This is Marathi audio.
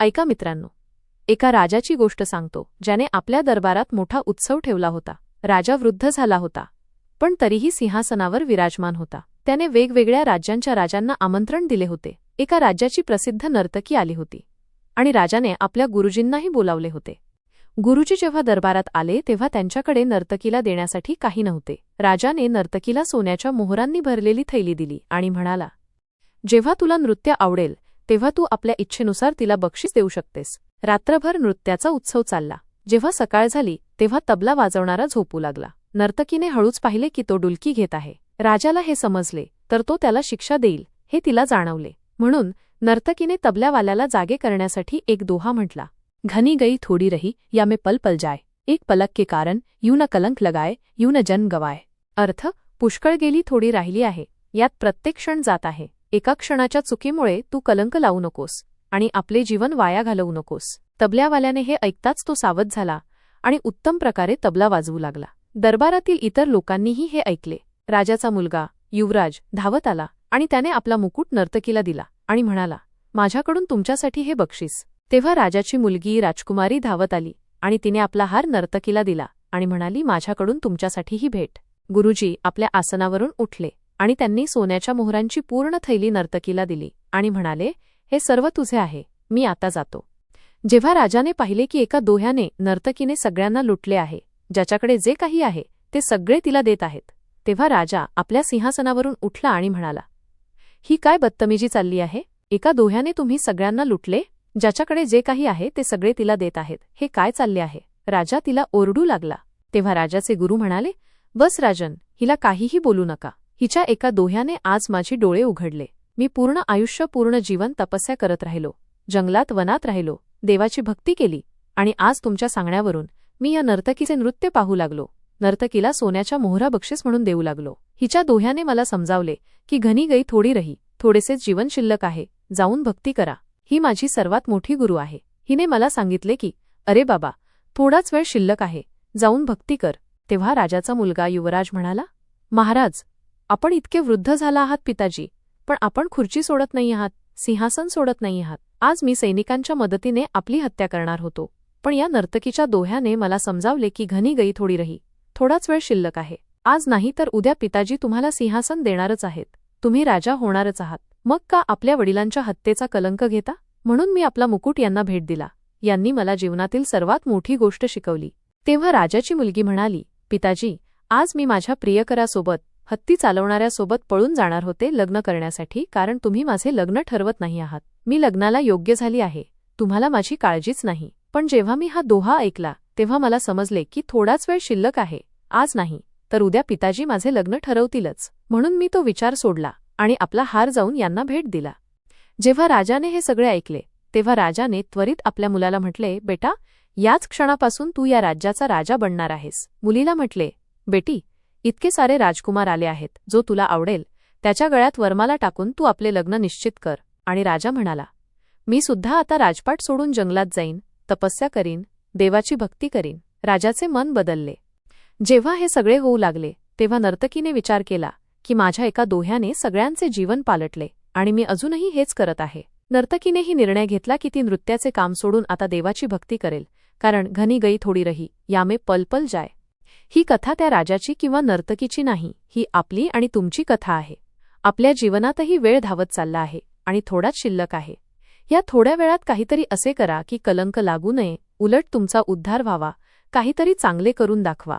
ऐका मित्रांनो एका राजाची गोष्ट सांगतो ज्याने आपल्या दरबारात मोठा उत्सव ठेवला होता राजा वृद्ध झाला होता पण तरीही सिंहासनावर विराजमान होता. त्याने वेगवेगळ्या राज्यांच्या राजांना आमंत्रण दिले होते. एका राज्याची प्रसिद्ध नर्तकी आली होती आणि राजाने आपल्या गुरुजींनाही बोलावले होते. गुरुजी जेव्हा दरबारात आले तेव्हा त्यांच्याकडे नर्तकीला देण्यासाठी काही नव्हते. राजाने नर्तकीला सोन्याच्या मोहरांनी भरलेली थैली दिली आणि म्हणाला जेव्हा तुला नृत्य आवडेल तेव्हा तू आपल्या इच्छेनुसार तिला बक्षीस देऊ शकतेस. रात्रभर नृत्याचा उत्सव चालला. जेव्हा सकाळ झाली तेव्हा तबला वाजवणारा झोपू लागला. नर्तकीने हळूच पाहिले की तो डुलकी घेत आहे. राजाला हे समजले तर तो त्याला शिक्षा देईल हे तिला जाणवले. म्हणून नर्तकीने तबल्यावाल्याला जागे करण्यासाठी एक दोहा म्हटला. घनी गई थोडी रही या मे पल पल जाय एक पलक के कारण यू न कलंक लगाय यू न जन गवाय अर्थ पुष्कळ गेली थोडी राहिली आहे. यात प्रत्येक क्षण जात आहे. एका क्षणाच्या चुकीमुळे तू कलंक लावू नकोस आणि आपले जीवन वाया घालवू नकोस. तबल्यावाल्याने हे ऐकताच तो सावध झाला आणि उत्तम प्रकारे तबला वाजवू लागला. दरबारातील इतर लोकांनीही हे ऐकले. राजाचा मुलगा युवराज धावत आला आणि त्याने आपला मुकुट नर्तकीला दिला आणि म्हणाला माझ्याकडून तुमच्यासाठी हे बक्षीस. तेव्हा राजाची मुलगी राजकुमारी धावत आली आणि तिने आपला हार नर्तकीला दिला आणि म्हणाली माझ्याकडून तुमच्यासाठी ही भेट. गुरुजी आपल्या आसनावरून उठले. आणि त्यांनी सोन्याच्या मोहरांची पूर्ण थैली नर्तकीला दिली आणि म्हणाले हे सर्व तुझे आहे मी आता जातो. जेव्हा राजाने पाहिले की एका दोह्याने नर्तकीने सगळ्यांना लुटले आहे ज्याच्याकडे जे काही आहे ते सगळे तिला देत आहेत तेव्हा राजा आपल्या सिंहासनावरून उठला आणि म्हणाला ही काय बदतमीजी चालली आहे? एका दोह्याने तुम्ही सगळ्यांना लुटले? ज्याच्याकडे जे काही आहे ते सगळे तिला देत आहेत. हे काय चालले आहे? राजा तिला ओरडू लागला. तेव्हा राजाचे गुरु म्हणाले बस राजन हिला काहीही बोलू नका. हिच्या एका दोह्याने आज माझी डोळे उघडले. मी पूर्ण आयुष्य पूर्ण जीवन तपस्या करत राहिलो. जंगलात वनात राहिलो. देवाची भक्ती केली. आणि आज तुमच्या सांगण्यावरून मी या नर्तकीचे नृत्य पाहू लागलो. नर्तकीला सोन्याच्या मोहरा बक्षीस म्हणून देऊ लागलो. हिच्या दोह्याने मला समजावले की घनी गई थोडी रही. थोडेसे जीवन शिल्लक आहे. जाऊन भक्ती करा. ही माझी सर्वात मोठी गुरु आहे. हिने मला सांगितले की अरे बाबा थोडाच वेळ शिल्लक आहे. जाऊन भक्ती कर. तेव्हा राजाचा मुलगा युवराज म्हणाला महाराज आपण इतके वृद्ध झाला आहात पिताजी पण आपण खुर्ची सोडत नाही आहात सिंहासन सोडत नाही आहात. आज मी सैनिकांच्या मदतीने आपली हत्या करणार होतो पण या नर्तकीच्या दोह्याने मला समजावले की घनी गई थोडी रही थोडाच वेळ शिल्लक आहे. आज नाही तर उद्या पिताजी तुम्हाला सिंहासन देणारच आहेत तुम्ही राजा होणारच आहात. मग का आपल्या वडिलांच्या हत्येचा कलंक घेता? म्हणून मी आपला मुकुट यांना भेट दिला. यांनी मला जीवनातील सर्वात मोठी गोष्ट शिकवली. तेव्हा राजाची मुलगी म्हणाली पिताजी आज मी माझ्या प्रियकरासोबत हत्ती चालवणाऱ्यासोबत पळून जाणार होते लग्न करण्यासाठी कारण तुम्ही माझे लग्न ठरवत नाही आहात. मी लग्नाला योग्य झाली आहे. तुम्हाला माझी काळजीच नाही. पण जेव्हा मी हा दोहा ऐकला तेव्हा मला समजले की थोडाच वेळ शिल्लक आहे. आज नाही तर उद्या पिताजी माझे लग्न ठरवतीलच. म्हणून मी तो विचार सोडला आणि आपला हार जाऊन यांना भेट दिला. जेव्हा राजाने हे सगळे ऐकले तेव्हा राजाने त्वरित आपल्या मुलाला म्हटले बेटा याच क्षणापासून तू या राज्याचा राजा बनणार आहेस. मुलीला म्हटले बेटी इतके सारे राजकुमार आले आहेत जो तुला आवडेल त्याच्या गळ्यात वरमाला टाकून तू आपले लग्न निश्चित कर. आणि राजा म्हणाला मी सुद्धा आता राजपाट सोडून जंगलात जाईन तपस्या करीन देवाची भक्ती करीन. राजाचे मन बदलले. जेव्हा हे सगळे होऊ लागले तेव्हा नर्तकीने विचार केला की माझ्या एका दोह्याने सगळ्यांचे जीवन पालटले आणि मी अजूनही हेच करत आहे. नर्तकीनेही निर्णय घेतला की ती नृत्याचे काम सोडून आता देवाची भक्ती करेल कारण घनी गई थोडी रही यामे पलपल जाय. ही कथा त्या राजाची किंवा नर्तकीची नाही ही आपली आणि तुमची कथा आहे. आपल्या जीवनातही वेळ धावत चालला आहे आणि थोडाच शिल्लक आहे. या थोड्या वेळात काहीतरी असे करा की कलंक लागू नये उलट तुमचा उद्धार व्हावा काहीतरी चांगले करून दाखवा.